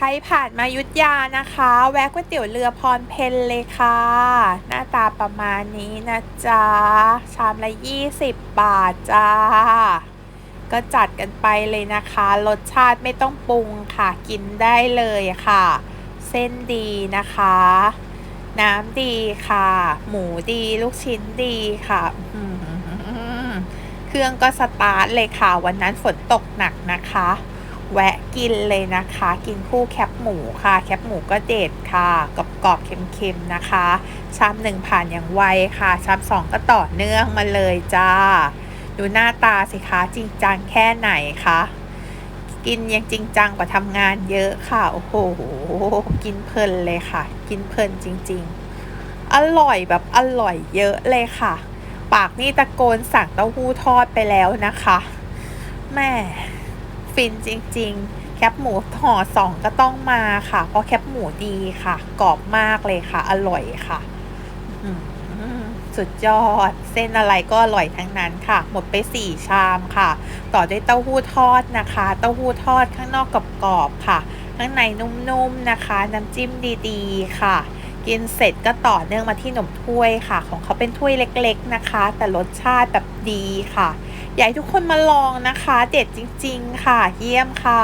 ใครผ่านมายุทธยานะคะ แวะก๋วยเตี๋ยวเรือพรเพนเลยค่ะ หน้าตาประมาณนี้นะจ๊ะ ชามละ 20 บาทจ้า ก็จัดกันไปเลยนะคะ รสชาติไม่ต้องปรุงค่ะ กินได้เลยค่ะ เส้นดีนะคะ น้ำดีค่ะ หมูดีลูกชิ้นดีค่ะเครื่องก็สตาร์ทเลยค่ะ วันนั้นฝนตกหนักนะคะ แวะกินเลยนะคะ กินคู่แคปหมูค่ะ แคปหมูก็เด็ดค่ะกรอบเค็มๆนะคะ ชามหนึ่งผ่านอย่างไวค่ะ ชามสองก็ต่อเนื่องมาเลยจ้า ดูหน้าตาสิคะจริงจังแค่ไหนคะกินยังจริงจังกว่าทำงานเยอะค่ะ โอ้โห กินเพลินเลยค่ะ กินเพลินจริง ๆ อร่อยแบบอร่อยเยอะเลยค่ะ ปากนี่ตะโกนสั่งเต้าหู้ทอดไปแล้วนะคะแม่ ฟินจริง ๆ แคปหมูห่อสองก็ต้องมาค่ะ เพราะแคปหมูดีค่ะ กรอบมากเลยค่ะ อร่อยค่ะสุดยอด เส้นอะไรก็อร่อยทั้งนั้นค่ะ หมดไปสี่ชามค่ะ ต่อด้วยเต้าหู้ทอดนะคะ เต้าหู้ทอดข้างนอกกรอบๆค่ะ ข้างในนุ่มๆนะคะ น้ำจิ้มดีๆค่ะกินเสร็จก็ต่อเนื่องมาที่หนมถ้วยค่ะ ของเขาเป็นถ้วยเล็กๆนะคะ แต่รสชาติแบบดีค่ะ อยากให้ทุกคนมาลองนะคะ เด็ดจริง ๆ ค่ะ เยี่ยมค่ะ